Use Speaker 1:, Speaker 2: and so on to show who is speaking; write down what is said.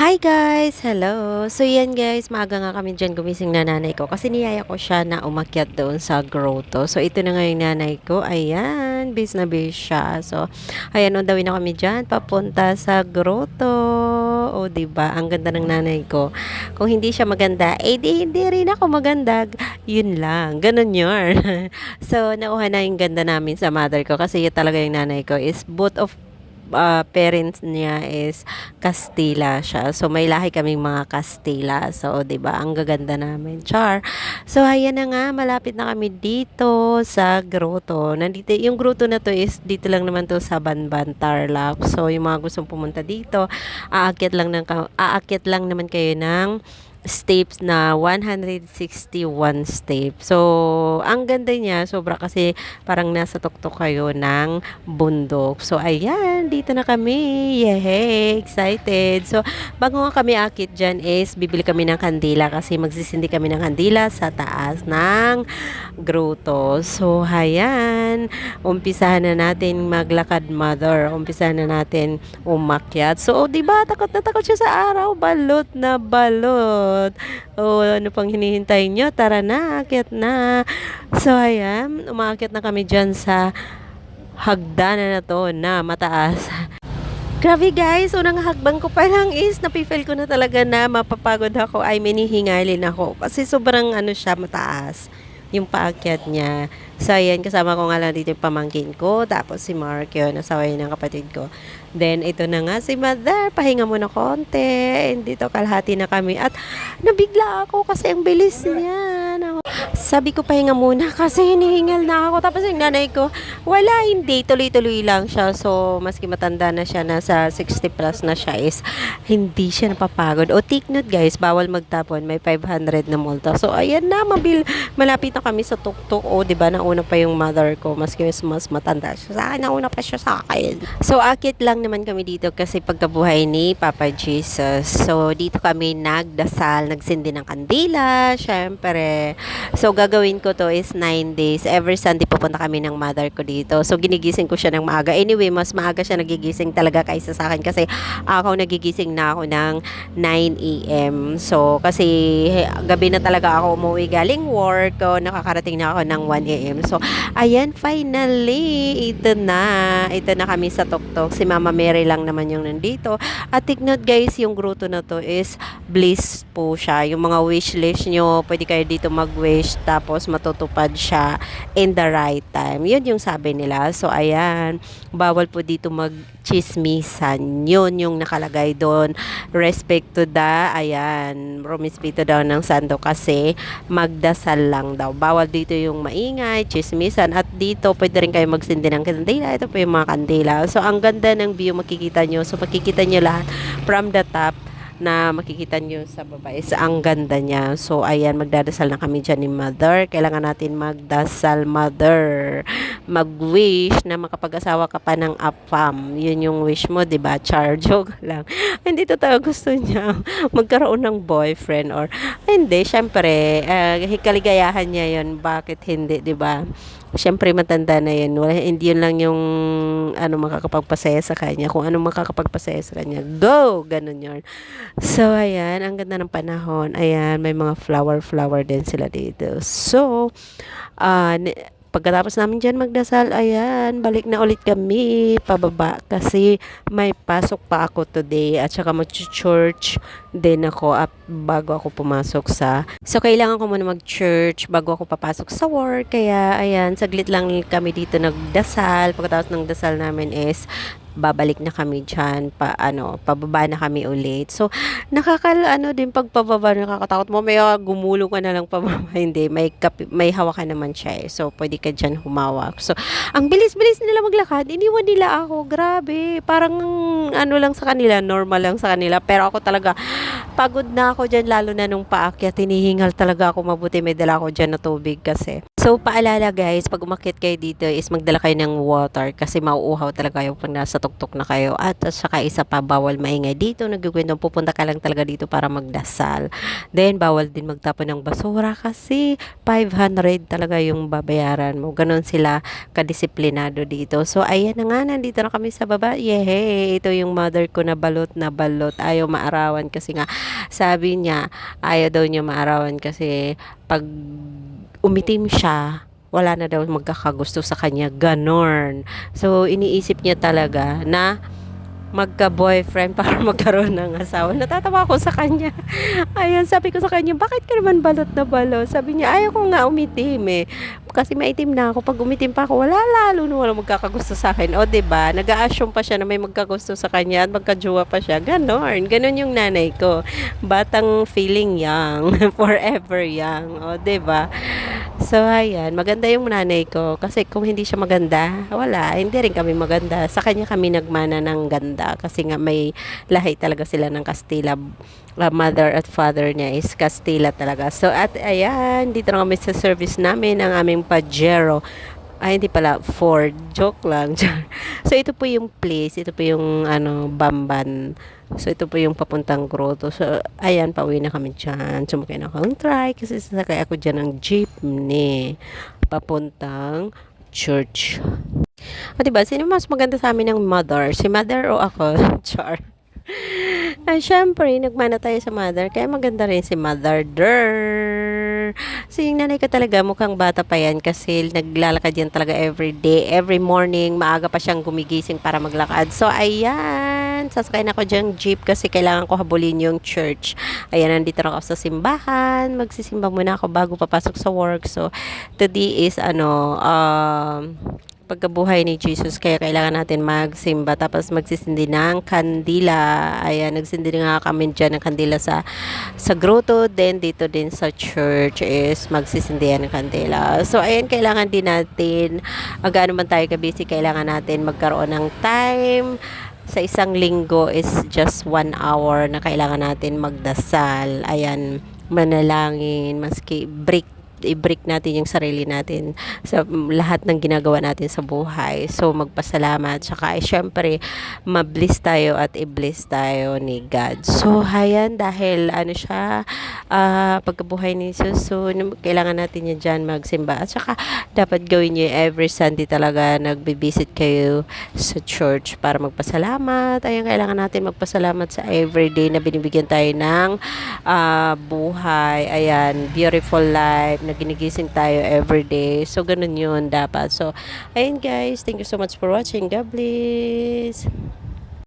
Speaker 1: Hi guys! Hello! So yan guys, maaga nga kami dyan gumising na nanay ko kasi niyaya ko siya na umakyat doon sa grotto. So ito na nga yung nanay ko. Ayan, bis na bis siya. So ayan, on the na kami dyan papunta sa grotto. O di ba Ang ganda ng nanay ko. Kung hindi siya maganda, eh di hindi rin ako maganda. Yun lang. Ganun yun. so nauha na yung ganda namin sa mother ko kasi yun talaga yung nanay ko is both of uh, parents niya is Kastila siya. So may lahi kaming mga Kastila. So 'di ba? Ang gaganda namin. Char. So ayan na nga, malapit na kami dito sa grotto. Nandito yung grotto na to is dito lang naman to sa Banban Tarlac. So yung mga gustong pumunta dito, aakyat lang ng aakyat lang naman kayo ng steps na 161 steps. So, ang ganda niya, sobra kasi parang nasa tuktok kayo ng bundok. So, ayan, dito na kami. Yehey, excited. So, bago nga kami akit dyan is, bibili kami ng kandila kasi magsisindi kami ng kandila sa taas ng grotto. So, ayan, umpisahan na natin maglakad, mother. Umpisahan na natin umakyat. So, di ba, takot na takot siya sa araw. Balot na balot balot. O ano pang hinihintay nyo? Tara na, akyat na. So ayan, umakyat na kami dyan sa hagdanan na to na mataas. Grabe guys, unang hakbang ko pa lang is napifeel ko na talaga na mapapagod ako ay minihingalin ako kasi sobrang ano siya mataas yung paakyat niya. So, ayan, kasama ko nga lang dito yung pamangkin ko. Tapos si Mark yun, asawa yun ng kapatid ko. Then, ito na nga si Mother. Pahinga muna konti. And dito, kalahati na kami. At nabigla ako kasi ang bilis niya. Sabi ko pahinga muna kasi hinihingal na ako. Tapos yung nanay ko, wala, hindi. Tuloy-tuloy lang siya. So, maski matanda na siya, nasa 60 plus na siya is, hindi siya napapagod. O, take note guys, bawal magtapon. May 500 na multa. So, ayan na, mabil, malapit na kami sa tuktok. O, di ba, nauna pa yung mother ko. Maski mas, mas matanda siya sa akin, nauna pa siya sa akin. So, akit lang naman kami dito kasi pagkabuhay ni Papa Jesus. So, dito kami nagdasal, nagsindi ng kandila, syempre. So, gagawin ko to is 9 days. Every Sunday pupunta kami ng mother ko dito. So, ginigising ko siya ng maaga. Anyway, mas maaga siya nagigising talaga kaysa sa akin kasi ako nagigising na ako ng 9 a.m. So, kasi gabi na talaga ako umuwi galing work. O, nakakarating na ako ng 1 a.m. So, ayan, finally, ito na. Ito na kami sa tuktok. Si Mama Mary lang naman yung nandito. At take guys, yung grotto na to is bliss po siya. Yung mga wish list nyo, pwede kayo dito mag-wish tapos matutupad siya in the right time. Yun yung sabi nila. So, ayan, bawal po dito mag-chismisan. Yun yung nakalagay doon. Respect to the, ayan, rumispito daw ng sando kasi magdasal lang daw. Bawal dito yung maingay, chismisan. At dito, pwede rin kayo magsindi ng kandila. Ito po yung mga kandila. So, ang ganda ng view makikita nyo. So, makikita nyo lahat from the top na makikita nyo sa baba is ang ganda niya. So, ayan, magdadasal na kami dyan ni Mother. Kailangan natin magdasal, Mother. Mag-wish na makapag-asawa ka pa ng apam. Yun yung wish mo, di ba? Char, joke lang. Hindi totoo gusto niya magkaroon ng boyfriend or hindi, syempre, uh, kaligayahan niya yun. Bakit hindi, di ba? Siyempre matanda na yun. Wala, hindi yun lang yung ano makakapagpasaya sa kanya. Kung ano makakapagpasaya sa kanya, go! Ganun yun. So, ayan. Ang ganda ng panahon. Ayan, may mga flower-flower din sila dito. So, uh, Pagkatapos namin dyan magdasal, ayan, balik na ulit kami. Pababa kasi may pasok pa ako today at saka mag-church din ako at bago ako pumasok sa so kailangan ko muna mag-church bago ako papasok sa work. Kaya ayan, saglit lang kami dito nagdasal. Pagkatapos ng dasal namin is babalik na kami dyan, pa, ano, pababa na kami ulit. So, nakakal, ano din, pagpababa, nakakatakot mo, may gumulong ka na lang pababa, hindi, may, kapi, may hawakan naman siya eh. So, pwede ka dyan humawak. So, ang bilis-bilis nila maglakad, iniwan nila ako, grabe, parang, ano lang sa kanila, normal lang sa kanila, pero ako talaga, pagod na ako dyan, lalo na nung paakyat, hinihingal talaga ako mabuti, may dala ako dyan na tubig kasi. So, paalala guys, pag umakyat kayo dito is magdala kayo ng water kasi mauuhaw talaga kayo pag nasa tuktok na kayo. At saka isa pa, bawal maingay dito. Nagkukwento, pupunta ka lang talaga dito para magdasal. Then, bawal din magtapon ng basura kasi 500 talaga yung babayaran mo. Ganon sila kadisiplinado dito. So, ayan na nga, nandito na kami sa baba. Yehey! Ito yung mother ko na balot na balot. Ayaw maarawan kasi nga, sabi niya, ayaw daw niya maarawan kasi pag umitim siya, wala na daw magkakagusto sa kanya. Ganon. So, iniisip niya talaga na magka-boyfriend para magkaroon ng asawa. Natatawa ako sa kanya. Ayan, sabi ko sa kanya, bakit ka naman balot na balot? Sabi niya, ayaw ko nga umitim eh. Kasi maitim na ako. Pag umitim pa ako, wala lalo na wala magkakagusto sa akin. O, ba Nag-a-assume pa siya na may magkagusto sa kanya at magkajowa pa siya. Ganon. Ganon yung nanay ko. Batang feeling young. Forever young. O, ba So, ayan. Maganda yung nanay ko. Kasi kung hindi siya maganda, wala. Hindi rin kami maganda. Sa kanya kami nagmana ng ganda. Kasi nga may lahi talaga sila ng Kastila. Uh, mother at father niya is Kastila talaga. So, at ayan. Dito na kami sa service namin ng aming Pajero. Ay, hindi pala. Ford. Joke lang. so, ito po yung place. Ito po yung ano, Bamban. So, ito po yung papuntang grotto. So, ayan, pauwi na kami dyan. Sumakay na akong try kasi sasakay ako dyan ng jeepney. Papuntang church. O, diba? Sino mas maganda sa amin ng mother? Si mother o ako? Char. Ah, syempre, nagmana tayo sa mother. Kaya maganda rin si mother. Der. So, yung nanay ko talaga, mukhang bata pa yan kasi naglalakad yan talaga every day. Every morning, maaga pa siyang gumigising para maglakad. So, ayan. Sasakay na ako dyan jeep kasi kailangan ko habulin yung church. Ayan, nandito na ako sa simbahan. Magsisimba muna ako bago papasok sa work. So, today is, ano, um, pagkabuhay ni Jesus kaya kailangan natin magsimba tapos magsisindi ng kandila ayan nagsindi nga kami dyan ng kandila sa sa grotto then dito din sa church is magsisindi ng kandila so ayan kailangan din natin agano man tayo kabisi kailangan natin magkaroon ng time sa isang linggo is just one hour na kailangan natin magdasal. Ayan manalangin maski break i-break natin yung sarili natin sa lahat ng ginagawa natin sa buhay. So, magpasalamat. Tsaka, eh, syempre, mabliss tayo at i-bless tayo ni God. So, hayan, dahil ano siya, uh, pagkabuhay ni Jesus, so, kailangan natin yan dyan magsimba. At saka, dapat gawin nyo every Sunday talaga, nagbe-visit kayo sa church para magpasalamat. Ayan, kailangan natin magpasalamat sa everyday na binibigyan tayo ng uh, buhay. Ayan, beautiful life, na ginigising tayo everyday. So, ganun yun dapat. So, ayun guys. Thank you so much for watching. God bless.